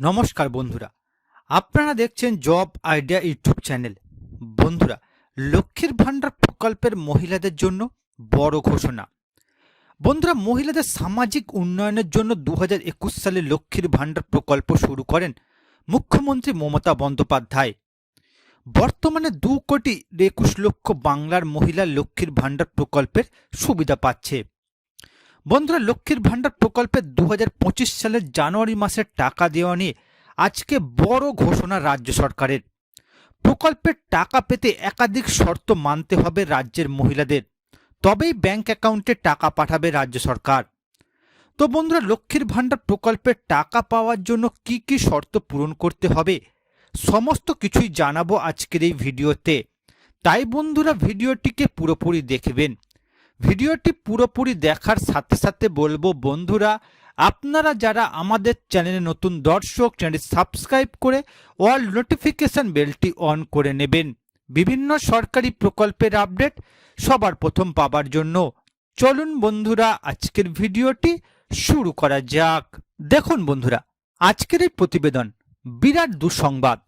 নমস্কার বন্ধুরা। আপনারা দেখছেন জব আইডিয়া ইউটিউব চ্যানেল। বন্ধুরা, লক্ষ্মীর ভাণ্ডার প্রকল্পের মহিলাদের জন্য বড় ঘোষণা। বন্ধুরা, মহিলাদের সামাজিক উন্নয়নের জন্য দু একুশ সালে লক্ষ্মীর ভাণ্ডার প্রকল্প শুরু করেন মুখ্যমন্ত্রী মমতা বন্দ্যোপাধ্যায়। বর্তমানে দু কোটি একুশ লক্ষ বাংলার মহিলা লক্ষ্মীর ভাণ্ডার প্রকল্পের সুবিধা পাচ্ছে। বন্ধুরা, লক্ষ্মীর ভাণ্ডার প্রকল্পে দু হাজার পঁচিশ সালের জানুয়ারি মাসের টাকা দেওয়া নিয়ে আজকে বড় ঘোষণা রাজ্য সরকারের। প্রকল্পের টাকা পেতে একাধিক শর্ত মানতে হবে রাজ্যের মহিলাদের। তবেই ব্যাংক অ্যাকাউন্টে টাকা পাঠাবে রাজ্য সরকার। তো বন্ধুরা, লক্ষ্মীর ভাণ্ডার প্রকল্পের টাকা পাওয়ার জন্য কি কি শর্ত পূরণ করতে হবে, সমস্ত কিছুই জানাব আজকের এই ভিডিওতে। তাই বন্ধুরা, ভিডিওটিকে পুরোপুরি দেখবেন। ভিডিওটি পুরোপুরি দেখার সাথে সাথে বলব, বন্ধুরা, আপনারা যারা আমাদের চ্যানেলে নতুন দর্শক চ্যানেল সাবস্ক্রাইব করে অল নোটিফিকেশন বেলটি অন করে নেবেন। বিভিন্ন সরকারি প্রকল্পের আপডেট সবার প্রথম পাবার জন্য। চলুন, বন্ধুরা, আজকের ভিডিওটি শুরু করা যাক। দেখুন, বন্ধুরা, আজকের এই প্রতিবেদন, বিরাট দুঃসংবাদ।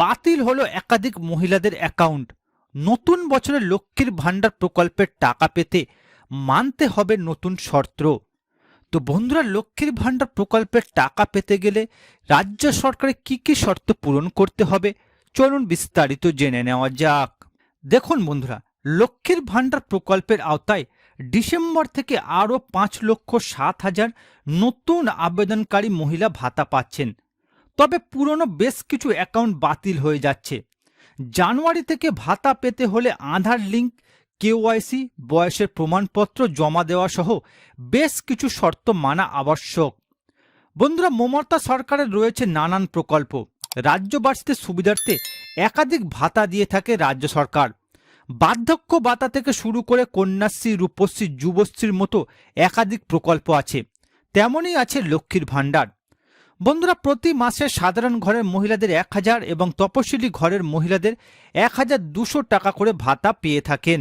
বাতিল হলো একাধিক মহিলাদের অ্যাকাউন্ট। নতুন বছরে লক্ষ্মীর ভাণ্ডার প্রকল্পের টাকা পেতে মানতে হবে নতুন শর্ত। তো বন্ধুরা, লক্ষ্মীর ভাণ্ডার প্রকল্পের টাকা পেতে গেলে রাজ্য সরকারের কি কি শর্ত পূরণ করতে হবে? চলুন বিস্তারিত জেনে নেওয়া যাক। দেখুন বন্ধুরা, লক্ষ্মীর ভাণ্ডার প্রকল্পের আওতায় ডিসেম্বর থেকে আরও পাঁচ লক্ষ সাত হাজার নতুন আবেদনকারী মহিলা ভাতা পাচ্ছেন। তবে পুরনো বেশ কিছু অ্যাকাউন্ট বাতিল হয়ে যাচ্ছে। জানুয়ারি থেকে ভাতা পেতে হলে আধার লিঙ্ক কেওয়াইসি বয়সের প্রমাণপত্র জমা দেওয়া সহ বেশ কিছু শর্ত মানা আবশ্যক। বন্ধুরা, মমতা সরকারের রয়েছে নানান প্রকল্প। রাজ্যবাসীদের সুবিধার্থে একাধিক ভাতা দিয়ে থাকে রাজ্য সরকার। বার্ধক্য ভাতা থেকে শুরু করে কন্যাশ্রী, রূপশ্রী, যুবশ্রীর মতো একাধিক প্রকল্প আছে। তেমনই আছে লক্ষ্মীর ভাণ্ডার। বন্ধুরা, প্রতি মাসে সাধারণ ঘরের মহিলাদের এক হাজার এবং তপশিলি ঘরের মহিলাদের এক হাজার দুশো টাকা করে ভাতা পেয়ে থাকেন।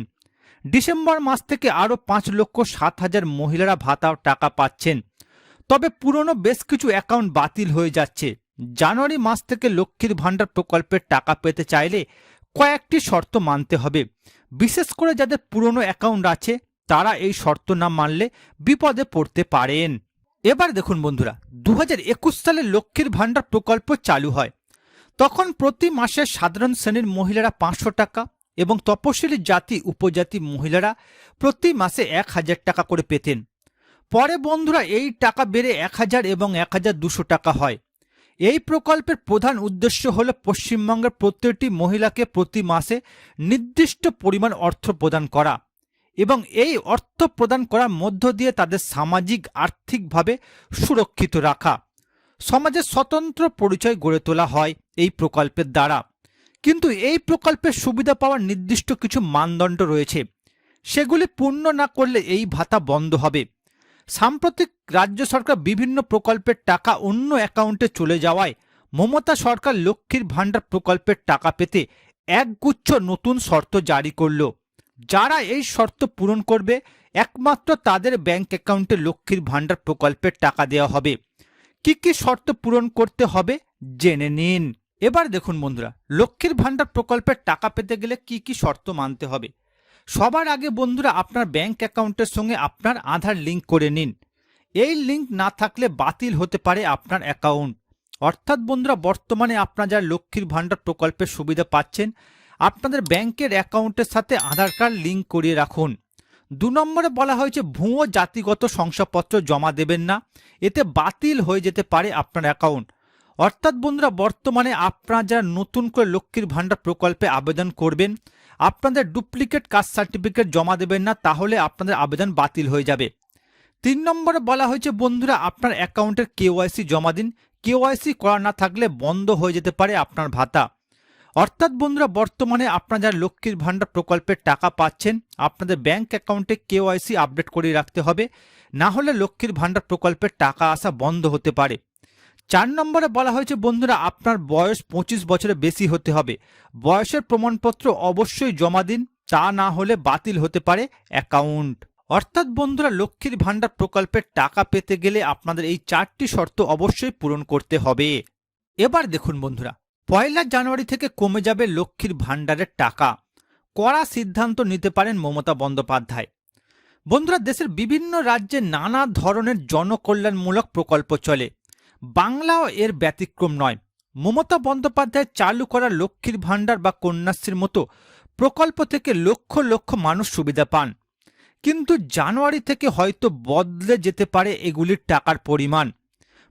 ডিসেম্বর মাস থেকে আরও পাঁচ লক্ষ সাত হাজার মহিলারা ভাতা টাকা পাচ্ছেন। তবে পুরনো বেশ কিছু অ্যাকাউন্ট বাতিল হয়ে যাচ্ছে। জানুয়ারি মাস থেকে লক্ষ্মীর ভাণ্ডার প্রকল্পের টাকা পেতে চাইলে কয়েকটি শর্ত মানতে হবে। বিশেষ করে যাদের পুরনো অ্যাকাউন্ট আছে, তারা এই শর্ত না মানলে বিপদে পড়তে পারেন। এবার দেখুন বন্ধুরা দু হাজার একুশ সালে লক্ষ্মীর ভাণ্ডার প্রকল্প চালু হয়। তখন প্রতি মাসে সাধারণ শ্রেণির মহিলারা পাঁচশো টাকা এবং তপশিলি জাতি, উপজাতি মহিলারা প্রতি মাসে এক হাজার টাকা করে পেতেন। পরে বন্ধুরা, এই টাকা বেড়ে এক হাজার এবং এক হাজার দুশো টাকা হয়। এই প্রকল্পের প্রধান উদ্দেশ্য হল পশ্চিমবঙ্গের প্রত্যেকটি মহিলাকে প্রতি মাসে নির্দিষ্ট পরিমাণ অর্থ প্রদান করা। এবং এই অর্থ প্রদান করার মধ্য দিয়ে তাদের সামাজিক, আর্থিকভাবে সুরক্ষিত রাখা। সমাজের স্বতন্ত্র পরিচয় গড়ে তোলা হয় এই প্রকল্পের দ্বারা। কিন্তু এই প্রকল্পের সুবিধা পাওয়ার নির্দিষ্ট কিছু মানদণ্ড রয়েছে। সেগুলি পূর্ণ না করলে এই ভাতা বন্ধ হবে। সাম্প্রতিক রাজ্য সরকার বিভিন্ন প্রকল্পের টাকা অন্য অ্যাকাউন্টে চলে যাওয়ায় মমতা সরকার লক্ষ্মীর ভাণ্ডার প্রকল্পের টাকা পেতে একগুচ্ছ নতুন শর্ত জারি করল। যারা এই শর্ত পূরণ করবে, একমাত্র তাদের ব্যাংক অ্যাকাউন্টে লক্ষ্মীর ভাণ্ডার প্রকল্পের টাকা দেওয়া হবে। কি কি শর্ত পূরণ করতে হবে, জেনে নিন। এবার দেখুন বন্ধুরা, লক্ষ্মীর ভাণ্ডার প্রকল্পের টাকা পেতে গেলে কি কি শর্ত মানতে হবে? সবার আগে বন্ধুরা, আপনার ব্যাংক অ্যাকাউন্টের সঙ্গে আপনার আধার লিঙ্ক করে নিন। এই লিঙ্ক না থাকলে বাতিল হতে পারে আপনার অ্যাকাউন্ট অর্থাৎ বন্ধুরা, বর্তমানে আপনারা যারা লক্ষ্মীর ভাণ্ডার প্রকল্পের সুবিধা পাচ্ছেন আপনাদের ব্যাংকের অ্যাকাউন্টের সাথে আধার কার্ড লিঙ্ক করিয়ে রাখুন। দু নম্বরে বলা হয়েছে, ভুয়ো জাতিগত শংসাপত্র জমা দেবেন না। এতে বাতিল হয়ে যেতে পারে আপনার অ্যাকাউন্ট। অর্থাৎ বন্ধুরা, বর্তমানে আপনারা যারা নতুন করে লক্ষ্মীর ভাণ্ডার প্রকল্পে আবেদন করবেন, আপনাদের ডুপ্লিকেট কাস্ট সার্টিফিকেট জমা দেবেন না, তাহলে আপনাদের আবেদন বাতিল হয়ে যাবে। তিন নম্বরে বলা হয়েছে, বন্ধুরা, আপনার অ্যাকাউন্টের কেওয়াইসি জমা দিন। কেওয়াইসি করা না থাকলে বন্ধ হয়ে যেতে পারে আপনার ভাতা। অর্থাৎ বন্ধুরা, বর্তমানে আপনারা যারা লক্ষ্মীর ভাণ্ডার প্রকল্পের টাকা পাচ্ছেন। আপনাদের ব্যাংক অ্যাকাউন্টে কেওয়াইসি আপডেট করে রাখতে হবে। না হলে লক্ষ্মীর ভাণ্ডার প্রকল্পের টাকা আসা বন্ধ হতে পারে। চার নম্বরে বলা হয়েছে, বন্ধুরা, আপনার বয়স পঁচিশ বছরের বেশি হতে হবে। বয়সের প্রমাণপত্র অবশ্যই জমা দিন, তা না হলে বাতিল হতে পারে অ্যাকাউন্ট। অর্থাৎ বন্ধুরা, লক্ষ্মীর ভাণ্ডার প্রকল্পের টাকা পেতে গেলে আপনাদের এই চারটি শর্ত অবশ্যই পূরণ করতে হবে। এবার দেখুন বন্ধুরা পয়লা জানুয়ারি থেকে কমে যাবে লক্ষ্মীর ভাণ্ডারের টাকা। কড়া সিদ্ধান্ত নিতে পারেন মমতা বন্দ্যোপাধ্যায়। বন্ধুরা, দেশের বিভিন্ন রাজ্যে নানা ধরনের জনকল্যাণমূলক প্রকল্প চলে। বাংলাও এর ব্যতিক্রম নয়। মমতা বন্দ্যোপাধ্যায় চালু করা লক্ষ্মীর ভাণ্ডার বা কন্যাশ্রীর মতো প্রকল্প থেকে লক্ষ লক্ষ মানুষ সুবিধা পান। কিন্তু জানুয়ারি থেকে হয়তো বদলে যেতে পারে এগুলির টাকার পরিমাণ।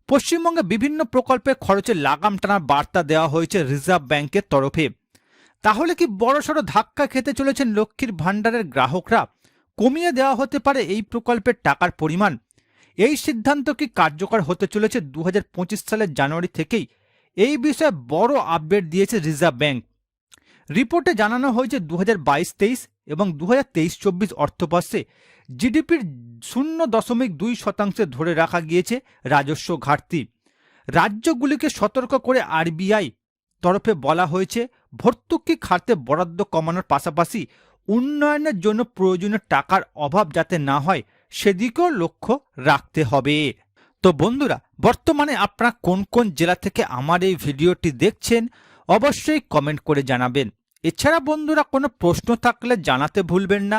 পশ্চিমবঙ্গে বিভিন্ন প্রকল্পে খরচে লাগাম টানার বার্তা দেওয়া হয়েছে রিজার্ভ ব্যাংকের তরফে। তাহলে কি বড়সড় ধাক্কা খেতে চলেছেন লক্ষ্মীর ভাণ্ডারের গ্রাহকরা? কমিয়ে দেওয়া হতে পারে এই প্রকল্পের টাকার পরিমাণ। এই সিদ্ধান্ত কি কার্যকর হতে চলেছে দু হাজার পঁচিশ সালের জানুয়ারি থেকেই? এই বিষয়ে বড় আপডেট দিয়েছে রিজার্ভ ব্যাংক। রিপোর্টে জানানো হয়েছে দু হাজার বাইশ তেইশ এবং দু হাজার তেইশ চব্বিশ অর্থবর্ষে জিডিপির শূন্য দশমিক দুই শতাংশে ধরে রাখা গিয়েছে রাজস্ব ঘাটতি। রাজ্যগুলিকে সতর্ক করে আরবিআই তরফে বলা হয়েছে, ভর্তুকি খাতে বরাদ্দ কমানোর পাশাপাশি উন্নয়নের জন্য প্রয়োজনীয় টাকার অভাব যাতে না হয়, সেদিকেও লক্ষ্য রাখতে হবে। তো বন্ধুরা, বর্তমানে আপনারা কোন কোন জেলা থেকে আমার এই ভিডিওটি দেখছেন, অবশ্যই কমেন্ট করে জানাবেন। এছাড়া বন্ধুরা, কোনো প্রশ্ন থাকলে জানাতে ভুলবেন না।